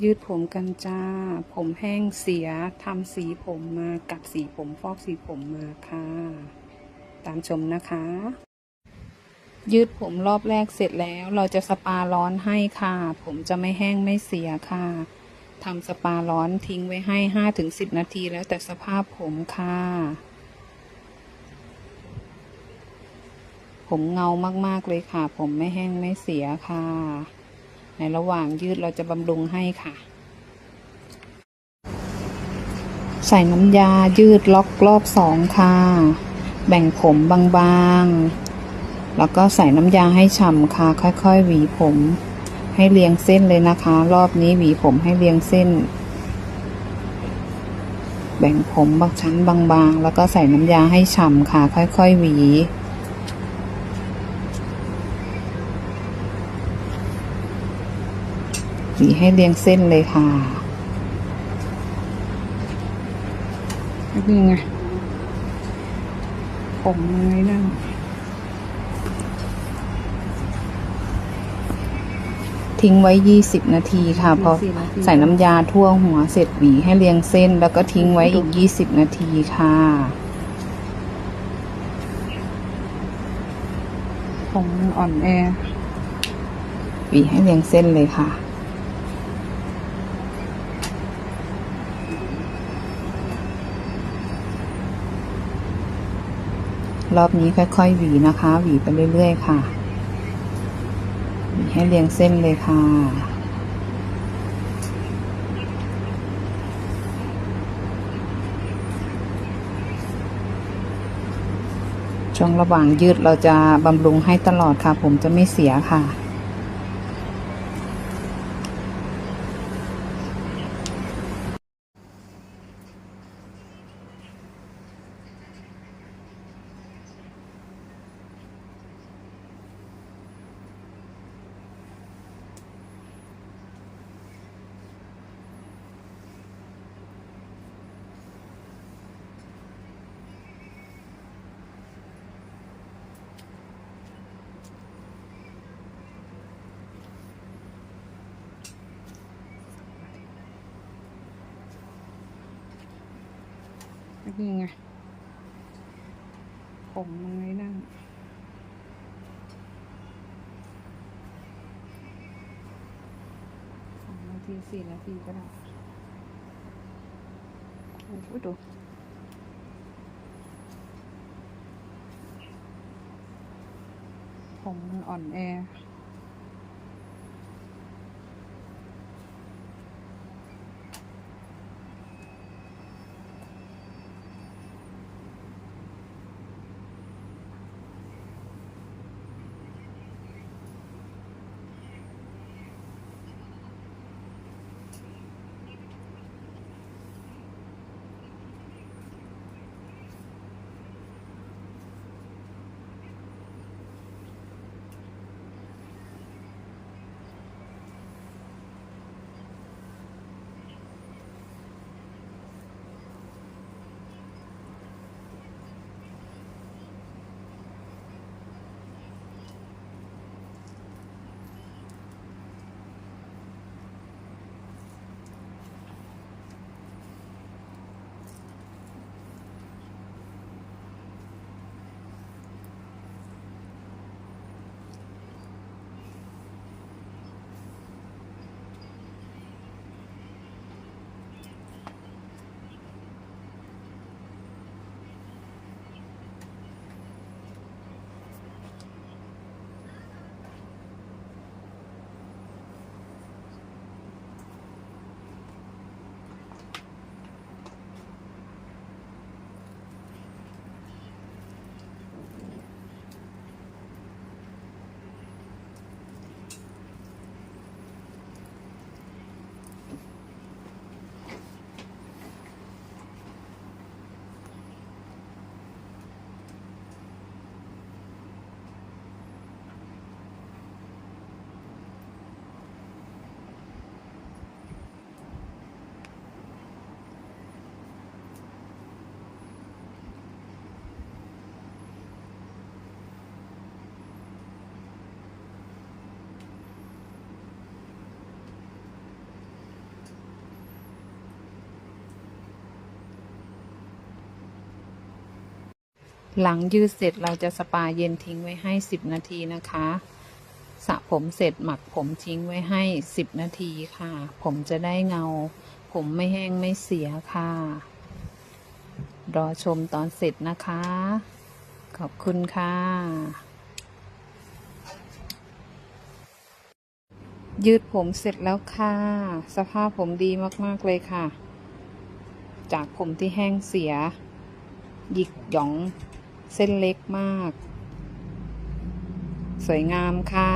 ยืดผมกันจ้า ผมแห้งเสียทำสีผมมากัดสีผมฟอกสีผมมาค่ะ ตามชมนะคะ ยืดผมรอบแรกเสร็จแล้วเราจะสปาร้อนให้ค่ะ ผมจะไม่แห้งไม่เสียค่ะทำสปาร้อนทิ้งไว้ให้ห้าถึงสิบนาทีแล้วแต่สภาพผมค่ะ ผมเงามากๆเลยค่ะ ผมไม่แห้งไม่เสียค่ะ ในระหว่างยืดเราจะบำรุงให้ค่ะ ใส่น้ำยายืดล็อกรอบสองค่ะ แบ่งผมบางๆ แล้วก็ใส่น้ำยาให้ฉ่ำค่ะ ค่อยๆ หวีผม ให้เรียงเส้นเลยนะคะ รอบนี้หวีผมให้เรียงเส้น แบ่งผมบางชั้นบางๆ แล้วก็ใส่น้ำยาให้ฉ่ำค่ะ ค่อยๆ หวี หวีให้เรียงเส้นเลยค่ะนี่ไงผมมันไงนั่นทิ้งไว้ 20 นาทีค่ะ พอ20นาทีใส่น้ำยาทั่วหัวเสร็จหวีให้เรียงเส้น แล้วก็ทิ้งไว้อีก 20 นาทีค่ะผมมันอ่อนแอหวีให้เรียงเส้นเลยค่ะ รอบนี้ค่อยๆหวีนะคะ หวีไปเรื่อยๆค่ะ หวีให้เรียงเส้นเลยค่ะ ช่วงระหว่างยืดเราจะบำรุงให้ตลอดค่ะ ผมจะไม่เสียค่ะ นี่ไง ผมมันไงนั่น สองนาทีสี่นาทีก็ได้ โอ้โหดูผมมันอ่อนแอ หลังยืดเสร็จเราจะสปาเย็นทิ้งไว้ให้ 10 นาทีนะคะสระผมเสร็จหมักผมทิ้งไว้ให้ 10 นาทีค่ะ ผมจะได้เงา ผมไม่แห้งไม่เสียค่ะ รอชมตอนเสร็จนะคะ ขอบคุณค่ะ ยืดผมเสร็จแล้วค่ะ สภาพผมดีมาก ๆ เลยค่ะ จากผมที่แห้งเสีย หยิกหยอง เส้นเล็กมาก สวยงามค่ะ